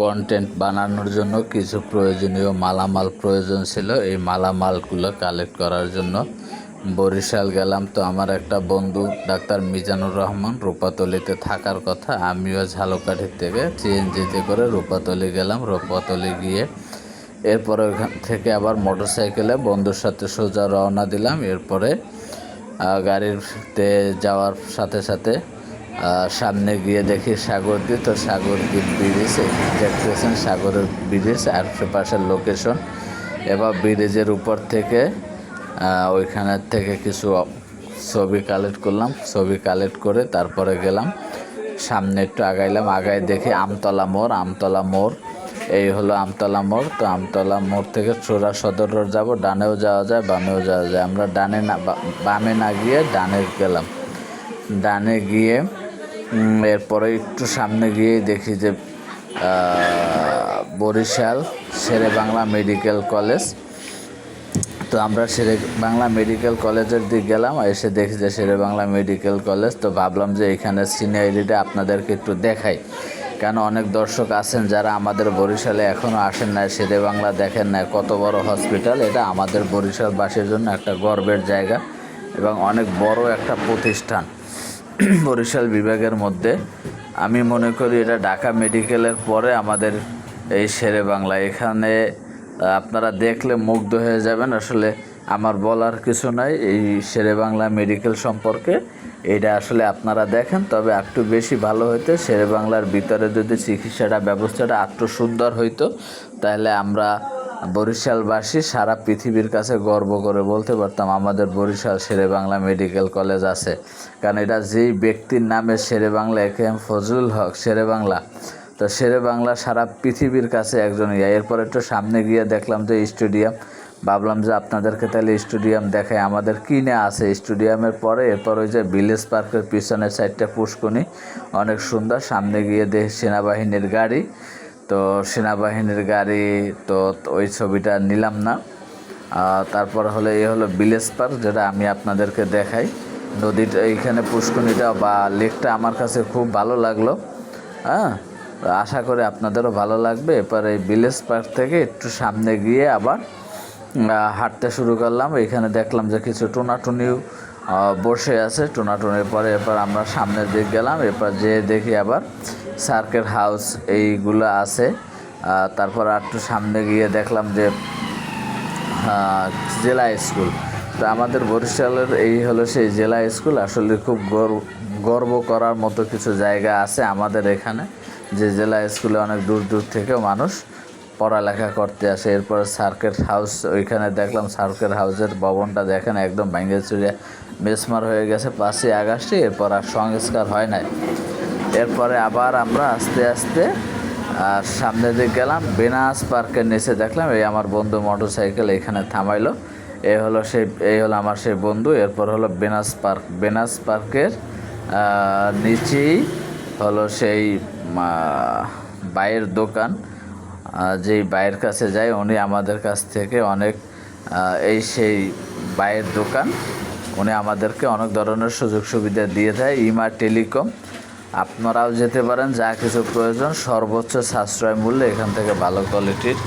Content বানানোর জন্য কিছু প্রয়োজনীয় মালামাল প্রয়োজন ছিল। এই মালামালগুলো কালেক্ট করার জন্য বরিশাল গেলাম। তো আমার একটা বন্ধু, ডাক্তার মিজানুর রহমান, রূপাতলিতে থাকার কথা, আমিও ঝালকাঠির থেকে সিএনজিতে করে রূপাতলি গেলাম। রূপাতলি গিয়ে এরপরে ওইখান থেকে আবার মোটর সাইকেলে বন্ধুর সাথে সোজা রওনা দিলাম। এরপরে গাড়িতে যাওয়ার সাথে সাথে সামনে গিয়ে দেখি সাগরদ্বীপ তো সাগরদ্বীপ ব্রিজ দেখতেছেন সাগরের ব্রিজ আশেপাশের লোকেশন এবার ব্রিজের উপর থেকে ওইখানের থেকে কিছু ছবি কালেক্ট করলাম। ছবি কালেক্ট করে তারপরে গেলাম। সামনে একটু আগাইলাম। আগায় দেখি আমতলা মোড়। আমতলা মোড়, এই হলো আমতলা মোড়। তো আমতলা মোড় থেকে চোরা সদর রোড যাব। ডানেও যাওয়া যায়, বামেও যাওয়া যায়। আমরা ডানে না বামে না গিয়ে ডানে গেলাম। ডানে গিয়ে এরপরে একটু সামনে গিয়ে দেখি যে বরিশাল শেরে বাংলা মেডিকেল কলেজ। তো আমরা শেরে বাংলা মেডিকেল কলেজের দিক গেলাম, এসে দেখি যে শেরে বাংলা মেডিকেল কলেজ। তো ভাবলাম যে এখানে সিনিয়রিটা আপনাদেরকে একটু দেখাই। কেন অনেক দর্শক আছেন যারা আমাদের বরিশালে এখনও আসেন না শেরে বাংলা দেখেন না কত বড় হসপিটাল এটা আমাদের বরিশালবাসীর জন্য একটা গর্বের জায়গা এবং অনেক বড় একটা প্রতিষ্ঠান। বরিশাল বিভাগের মধ্যে। আমি মনে করি এটা ঢাকা মেডিকেলের পরে আমাদের এই শেরে বাংলা। এখানে আপনারা দেখলে মুগ্ধ হয়ে যাবেন। আসলে আমার বলার কিছু নাই, এই শেরে বাংলা মেডিকেল সম্পর্কে। এটা আসলে আপনারা দেখেন, তবে একটু বেশি ভালো হইতো শেরে বাংলার ভিতরে যদি চিকিৎসাটা, ব্যবস্থাটা একটু সুন্দর হইতো, তাহলে আমরা বরিশালবাসী সারা পৃথিবীর কাছে গর্ব করে বলতে পারতাম আমাদের বরিশাল শেরে বাংলা মেডিকেল কলেজ আছে। কারণ এটা যেই ব্যক্তির নামে Shere Bangla A K M Fazlul Haque Shere Bangla তো শেরে বাংলা সারা পৃথিবীর কাছে একজন ইয়া। এরপর একটু সামনে গিয়ে দেখলাম যে স্টেডিয়াম। ভাবলাম যে আপনাদেরকে তাহলে স্টেডিয়াম দেখায় আমাদের কিনে আছে স্টেডিয়ামের পরে। এরপর ওই যে ভিলেজ পার্কের পিছনের সাইডটা পুষ্কনি অনেক সুন্দর। সামনে গিয়ে দেখি সেনাবাহিনীর গাড়ি। তো সেনাবাহিনীর গাড়ি, তো ওই ছবিটা নিলাম না। তারপর হলো এই হলো ভিলেজ পার্ক, যেটা আমি আপনাদেরকে দেখাই। নদীটা এইখানে পুষ্কনিটা বা লেকটা আমার কাছে খুব ভালো লাগল। হ্যাঁ আশা করি আপনাদেরও ভালো লাগবে। এরপর এই ভিলেজ পার্ক থেকে একটু সামনে গিয়ে আবার হাঁটতে শুরু করলাম। এখানে দেখলাম যে কিছু টোনাটুনিও বসে আছে টোনাটুনির পরে এরপর আমরা সামনের দিক গেলাম, এরপর যে দেখি আবার সার্কেট হাউস এইগুলো আছে। তারপর একটু সামনে গিয়ে দেখলাম যে জেলা স্কুল। তো আমাদের বরিশালের এই হলো সেই জেলা স্কুল, আসলে খুব গর্ব গর্ব করার মতো কিছু জায়গা আছে আমাদের এখানে, যে জেলা স্কুলে অনেক দূর দূর থেকেও মানুষ পড়ালেখা করতে আসে, এরপর সার্কেট হাউস ওইখানে দেখলাম সার্কেট হাউসের ভবনটা দেখেন একদম ভেঙে চুরিয়া মেসমার হয়ে গেছে পাঁচই আগস্টে এরপর আর সংস্কার হয় নাই। এরপরে আবার আমরা আস্তে আস্তে আর সামনে দিকে গেলাম বেনাস পার্কের নিচে দেখলাম, এই আমার বন্ধু মোটর সাইকেল এখানে থামাইলো। এই হলো সেই এই হলো আমার সেই বন্ধু, এরপর হলো বেনাস পার্ক। বেনাস পার্কের নিচেই হলো সেই বাইয়ের দোকান। যেই বাইয়ের কাছে যায় উনি আমাদের কাছ থেকে অনেক এই সেই বাইয়ের দোকান, উনি আমাদেরকে অনেক ধরনের সুযোগ সুবিধা দিয়ে দেয়। ইমা টেলিকম, আপনারাও যেতে পারেন, যা কিছু প্রয়োজন, সর্বোচ্চ সাশ্রয় মূল্যে এখান থেকে ভালো কোয়ালিটির